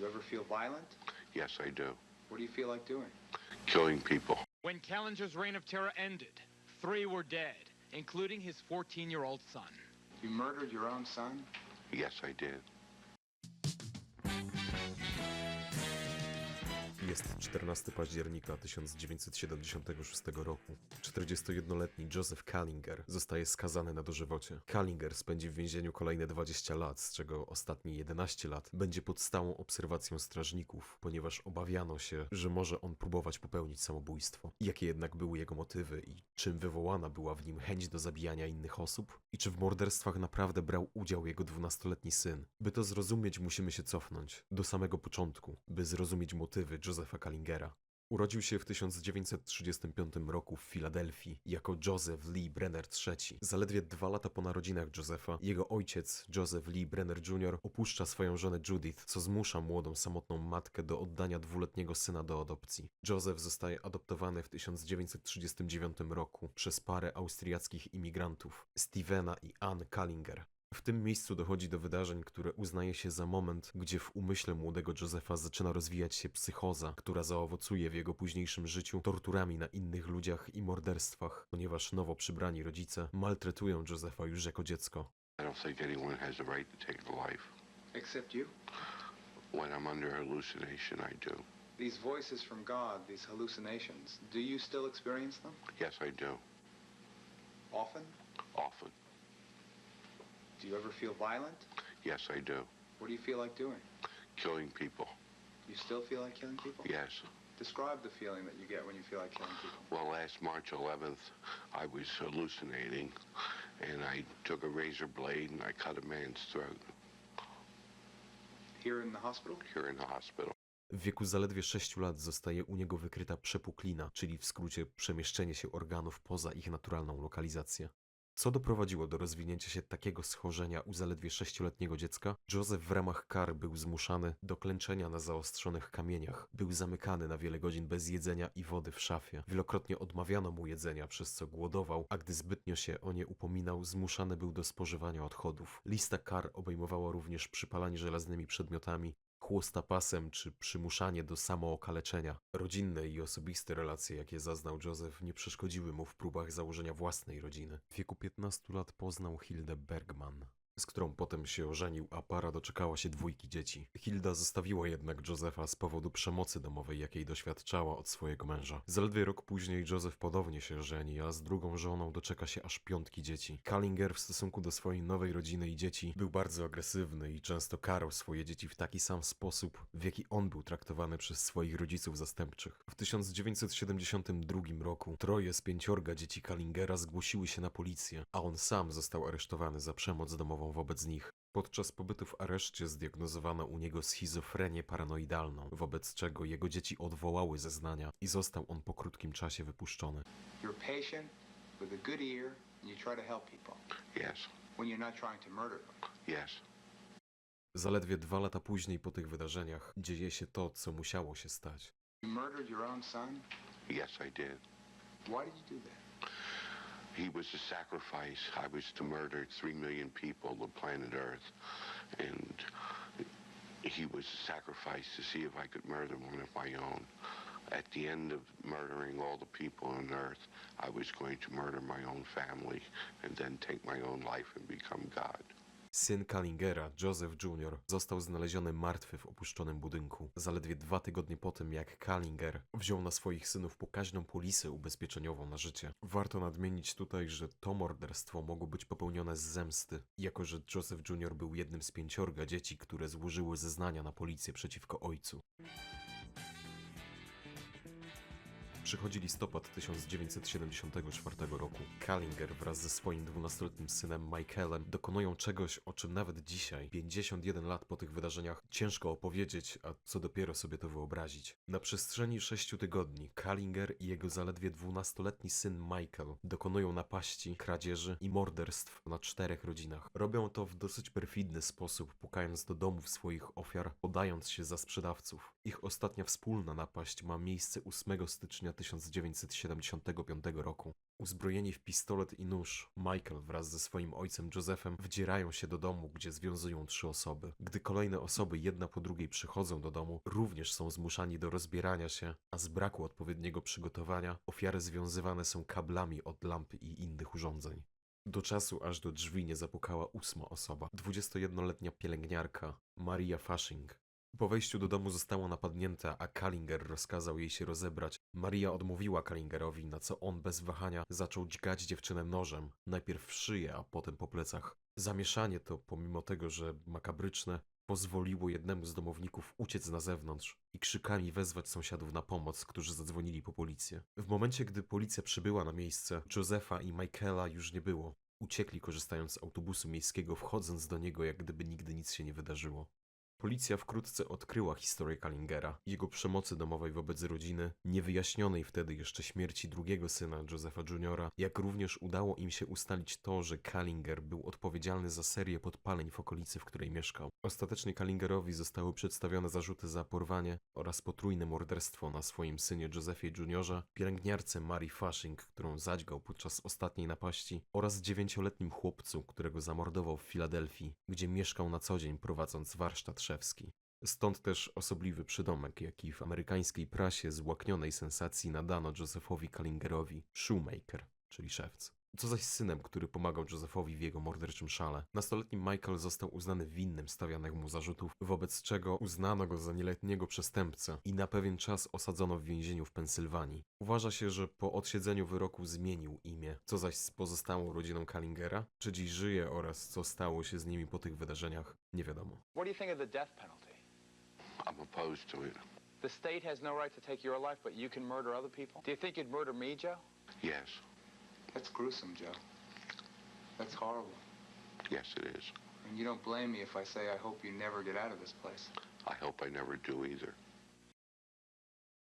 you ever feel violent? Yes, I do. What do you feel like doing? Killing people. When Callinger's reign of terror ended, three were dead, including his 14 year old son. You murdered your own son? Yes, I did. Jest 14 października 1976 roku. 41-letni Joseph Kallinger zostaje skazany na dożywocie. Kallinger spędzi w więzieniu kolejne 20 lat, z czego ostatnie 11 lat będzie pod stałą obserwacją strażników, ponieważ obawiano się, że może on próbować popełnić samobójstwo. Jakie jednak były jego motywy i czym wywołana była w nim chęć do zabijania innych osób? I czy w morderstwach naprawdę brał udział jego 12-letni syn? By to zrozumieć, musimy się cofnąć do samego początku, by zrozumieć motywy Josepha Kallingera. Urodził się w 1935 roku w Filadelfii jako Joseph Lee Brenner III. Zaledwie dwa lata po narodzinach Josepha, jego ojciec, Joseph Lee Brenner Jr., opuszcza swoją żonę Judith, co zmusza młodą, samotną matkę do oddania dwuletniego syna do adopcji. Joseph zostaje adoptowany w 1939 roku przez parę austriackich imigrantów, Stevena i Ann Kallinger. W tym miejscu dochodzi do wydarzeń, które uznaje się za moment, gdzie w umyśle młodego Josefa zaczyna rozwijać się psychoza, która zaowocuje w jego późniejszym życiu torturami na innych ludziach i morderstwach, ponieważ nowo przybrani rodzice maltretują Josefa już jako dziecko. I don't think anyone has the right to take a life. Except you? When I'm under hallucination, I do. These voices from God, these hallucinations, do you still experience them? Yes, I do. Often? Often. Do you ever feel violent? Yes, I do. What do you feel like doing? Killing people. You still feel like killing people? Yes. Describe the feeling that you get when you feel like killing people. Well, last March 11th, I was hallucinating, and I took a razor blade and I cut a man's throat Here in the hospital? here in the hospital. W wieku zaledwie 6 lat zostaje u niego wykryta przepuklina, czyli w skrócie przemieszczenie się organów poza ich naturalną lokalizację. Co doprowadziło do rozwinięcia się takiego schorzenia u zaledwie 6-letniego dziecka? Joseph w ramach kar był zmuszany do klęczenia na zaostrzonych kamieniach. Był zamykany na wiele godzin bez jedzenia i wody w szafie. Wielokrotnie odmawiano mu jedzenia, przez co głodował, a gdy zbytnio się o nie upominał, zmuszany był do spożywania odchodów. Lista kar obejmowała również przypalanie żelaznymi przedmiotami, chłosta pasem czy przymuszanie do samookaleczenia. Rodzinne i osobiste relacje, jakie zaznał Joseph, nie przeszkodziły mu w próbach założenia własnej rodziny. W wieku 15 lat poznał Hildę Bergman, z którą potem się ożenił, a para doczekała się dwójki dzieci. Hilda zostawiła jednak Josepha z powodu przemocy domowej, jakiej doświadczała od swojego męża. Zaledwie rok później Joseph ponownie się żeni, a z drugą żoną doczeka się aż piątki dzieci. Kallinger w stosunku do swojej nowej rodziny i dzieci był bardzo agresywny i często karał swoje dzieci w taki sam sposób, w jaki on był traktowany przez swoich rodziców zastępczych. W 1972 roku troje z pięciorga dzieci Kallingera zgłosiły się na policję, a on sam został aresztowany za przemoc domową wobec nich. Podczas pobytu w areszcie zdiagnozowano u niego schizofrenię paranoidalną, wobec czego jego dzieci odwołały zeznania i został on po krótkim czasie wypuszczony. You're patient, with a good ear, and you try to help people Yes. when you're not trying to murder them. Yes. Zaledwie dwa lata później po tych wydarzeniach dzieje się to, co musiało się stać. You murdered your own son? Yes, I did. Why did you do that? He was a sacrifice. I was to murder three million people, the planet Earth. And he was a sacrifice to see if I could murder one of my own. At the end of murdering all the people on Earth, I was going to murder my own family and then take my own life and become God. Syn Kallingera, Joseph Jr., został znaleziony martwy w opuszczonym budynku. Zaledwie dwa tygodnie po tym, jak Kallinger wziął na swoich synów pokaźną polisę ubezpieczeniową na życie. Warto nadmienić tutaj, że to morderstwo mogło być popełnione z zemsty, jako że Joseph Jr. był jednym z pięciorga dzieci, które złożyły zeznania na policję przeciwko ojcu. Przychodzi listopad 1974 roku. Kallinger wraz ze swoim 12-letnim synem Michaelem dokonują czegoś, o czym nawet dzisiaj, 51 lat po tych wydarzeniach, ciężko opowiedzieć, a co dopiero sobie to wyobrazić. Na przestrzeni 6 tygodni Kallinger i jego zaledwie 12-letni syn Michael dokonują napaści, kradzieży i morderstw na czterech rodzinach. Robią to w dosyć perfidny sposób, pukając do domów swoich ofiar, podając się za sprzedawców. Ich ostatnia wspólna napaść ma miejsce 8 stycznia 1975 roku. Uzbrojeni w pistolet i nóż, Michael wraz ze swoim ojcem Josephem wdzierają się do domu, gdzie związują trzy osoby. Gdy kolejne osoby jedna po drugiej przychodzą do domu, również są zmuszani do rozbierania się, a z braku odpowiedniego przygotowania ofiary związywane są kablami od lamp i innych urządzeń. Do czasu, aż do drzwi nie zapukała ósma osoba, 21-letnia pielęgniarka Maria Fasching. Po wejściu do domu została napadnięta, a Kallinger rozkazał jej się rozebrać. Maria odmówiła Kallingerowi, na co on bez wahania zaczął dźgać dziewczynę nożem, najpierw w szyję, a potem po plecach. Zamieszanie to, pomimo tego, że makabryczne, pozwoliło jednemu z domowników uciec na zewnątrz i krzykami wezwać sąsiadów na pomoc, którzy zadzwonili po policję. W momencie, gdy policja przybyła na miejsce, Josefa i Michaela już nie było. Uciekli korzystając z autobusu miejskiego, wchodząc do niego, jak gdyby nigdy nic się nie wydarzyło. Policja wkrótce odkryła historię Kallingera, jego przemocy domowej wobec rodziny, niewyjaśnionej wtedy jeszcze śmierci drugiego syna Josepha Juniora, jak również udało im się ustalić to, że Kallinger był odpowiedzialny za serię podpaleń w okolicy, w której mieszkał. Ostatecznie Kallingerowi zostały przedstawione zarzuty za porwanie oraz potrójne morderstwo na swoim synie Josephie Juniorze, pielęgniarce Mary Fasching, którą zadźgał podczas ostatniej napaści oraz dziewięcioletnim chłopcu, którego zamordował w Filadelfii, gdzie mieszkał na co dzień prowadząc warsztat Stąd też osobliwy przydomek, jaki w amerykańskiej prasie z łaknionej sensacji nadano Josephowi Kallingerowi Shoemaker, czyli szewc. Co zaś z synem, który pomagał Josephowi w jego morderczym szale. Nastoletni Michael został uznany winnym stawianych mu zarzutów, wobec czego uznano go za nieletniego przestępcę i na pewien czas osadzono w więzieniu w Pensylwanii. Uważa się, że po odsiedzeniu wyroku zmienił imię. Co zaś z pozostałą rodziną Kallingera? Czy dziś żyje oraz co stało się z nimi po tych wydarzeniach? Nie wiadomo. What do you think of the death penalty? I'm opposed to it. The state has no right to take your life, but you can murder other people? Do you think you'd murder me, Joe? Yes. That's gruesome, Joe. That's horrible. Yes, it is. And you don't blame me if I say I hope you never get out of this place. I hope I never do either.